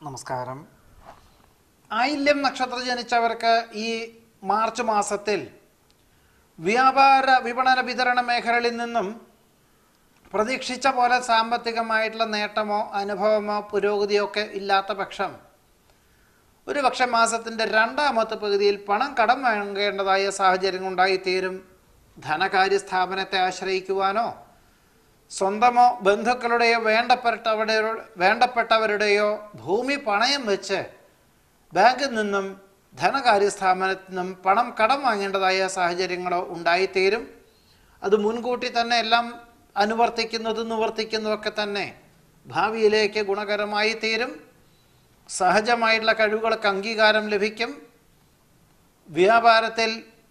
നമസ്കാരം. ആയില്യം നക്ഷത്രം ജനിച്ചവർക്ക് ഈ മാർച്ച് മാസത്തിൽ വ്യാപാര വിപണന വിതരണ മേഖലകളിൽ നിന്നും പ്രതീക്ഷിച്ച പോലെ സാമ്പത്തികമായിട്ടുള്ള നേട്ടമോ അനുഭവമോ പുരോഗതിയോ ഒക്കെ ഇല്ലാത്ത പക്ഷം ഒരു പക്ഷെ മാസത്തിന്റെ രണ്ടാമത്തെ പകുതിയിൽ പണം കടം വാങ്ങേണ്ടതായ സാഹചര്യം ഉണ്ടായിത്തീരും ധനകാര്യ സ്ഥാപനത്തെ ആശ്രയിക്കുവാനോ സ്വന്തമോ ബന്ധുക്കളുടെയോ വേണ്ടപ്പെട്ടവരുടെയോ വേണ്ടപ്പെട്ടവരുടെയോ ഭൂമി പണയം വെച്ച് ബാങ്കിൽ നിന്നും ധനകാര്യ സ്ഥാപനത്തിൽ നിന്നും പണം കടം വാങ്ങേണ്ടതായ സാഹചര്യങ്ങളോ ഉണ്ടായിത്തീരും. അത് മുൻകൂട്ടി തന്നെ എല്ലാം അനുവർത്തിക്കുന്നതും നിവർത്തിക്കുന്നതൊക്കെ തന്നെ ഭാവിയിലേക്ക് ഗുണകരമായി തീരും. സഹജമായിട്ടുള്ള കഴിവുകൾക്ക് അംഗീകാരം ലഭിക്കും. വ്യാപാരത്തിൽ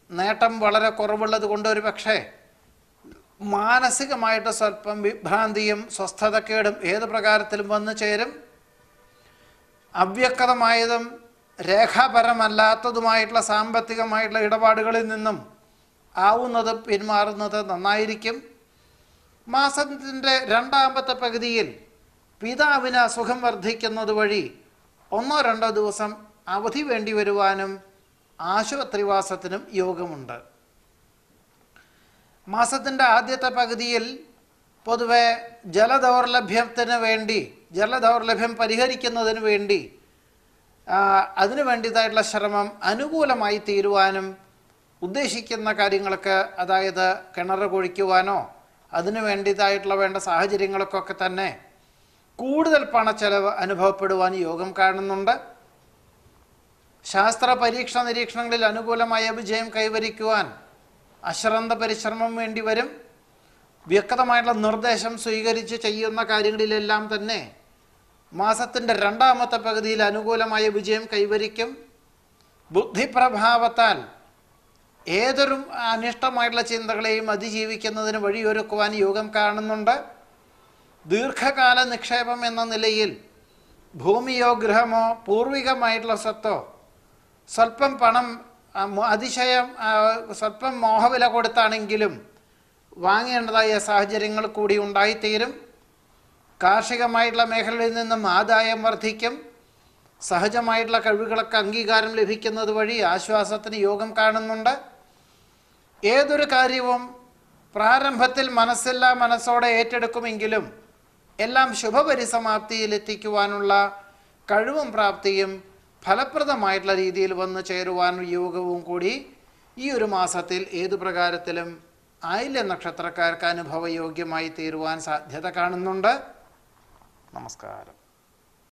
നേട്ടം വളരെ കുറവുള്ളത് കൊണ്ട് ഒരു പക്ഷേ മാനസികമായിട്ട് സ്വല്പം വിഭ്രാന്തിയും സ്വസ്ഥതക്കേടും ഏത് പ്രകാരത്തിലും വന്നു ചേരും? അവ്യക്തമായതും രേഖാപരമല്ലാത്തതുമായിട്ടുള്ള സാമ്പത്തികമായിട്ടുള്ള ഇടപാടുകളിൽ നിന്നും ആവുന്നത് പിന്മാറുന്നത് നന്നായിരിക്കും. മാസത്തിന്റെ രണ്ടാമത്തെ പകുതിയിൽ പിതാവിന് അസുഖം വർദ്ധിക്കുന്നത് വഴി ഒന്നോ രണ്ടോ ദിവസം അവധി വേണ്ടി വരുവാനും ആശുപത്രിവാസത്തിനും യോഗമുണ്ട്. മാസത്തിന്റെ ആദ്യത്തെ പകുതിയിൽ പൊതുവെ ജലദൗർലഭ്യത്തിന് വേണ്ടി ജലദൗർലഭ്യം പരിഹരിക്കുന്നതിന് വേണ്ടി അതിനു വേണ്ടിയതായിട്ടുള്ള ശ്രമം അനുകൂലമായി തീരുവാനും ഉദ്ദേശിക്കുന്ന കാര്യങ്ങൾക്ക് അതായത് കിണർ കുഴിക്കുവാനോ അതിനു വേണ്ടിയതായിട്ടുള്ള വേണ്ട സാഹചര്യങ്ങൾക്കൊക്കെ തന്നെ കൂടുതൽ പണച്ചെലവ് അനുഭവപ്പെടുവാൻ യോഗം കാണുന്നുണ്ട്. ശാസ്ത്ര പരീക്ഷണ നിരീക്ഷണങ്ങളിൽ അനുകൂലമായ വിജയം കൈവരിക്കുവാൻ അശ്രദ്ധ പരിശ്രമം വേണ്ടി വരും. വ്യക്തമായിട്ടുള്ള നിർദ്ദേശം സ്വീകരിച്ച് ചെയ്യുന്ന കാര്യങ്ങളിലെല്ലാം തന്നെ മാസത്തിന്റെ രണ്ടാമത്തെ പകുതിയിൽ അനുകൂലമായ വിജയം കൈവരിക്കും. ബുദ്ധിപ്രഭാവത്താൽ ഏതൊരു അനിഷ്ടമായിട്ടുള്ള ചിന്തകളെയും അതിജീവിക്കുന്നതിന് വഴിയൊരുക്കുവാൻ യോഗം കാണുന്നുണ്ട്. ദീർഘകാല നിക്ഷേപം എന്ന നിലയിൽ ഭൂമിയോ ഗൃഹമോ പൂർവികമായിട്ടുള്ള സ്വത്തോ സ്വല്പം പണം അതിശയം സ്വല്പം മോഹവില കൊടുത്താണെങ്കിലും വാങ്ങേണ്ടതായ സാഹചര്യങ്ങൾ കൂടി ഉണ്ടായിത്തീരും. കാർഷികമായിട്ടുള്ള മേഖലയിൽ നിന്നും ആദായം വർദ്ധിക്കും. സഹജമായിട്ടുള്ള കഴിവുകളൊക്കെ അംഗീകാരം ലഭിക്കുന്നത് വഴി ആശ്വാസത്തിന് യോഗം കാണുന്നുണ്ട്. ഏതൊരു കാര്യവും പ്രാരംഭത്തിൽ മനസ്സില്ലാ മനസ്സോടെ ഏറ്റെടുക്കുമെങ്കിലും എല്ലാം ശുഭപരിസമാപ്തിയിൽ എത്തിക്കുവാനുള്ള കഴിവും പ്രാപ്തിയും ഫലപ്രദമായിട്ടുള്ള രീതിയിൽ വന്ന് ചേരുവാൻ യോഗവും കൂടി ഈ ഒരു മാസത്തിൽ ഏതു പ്രകാരത്തിലും ആയില്യ നക്ഷത്രക്കാർക്ക് അനുഭവയോഗ്യമായി തീരുവാൻ സാധ്യത കാണുന്നുണ്ട്. നമസ്കാരം.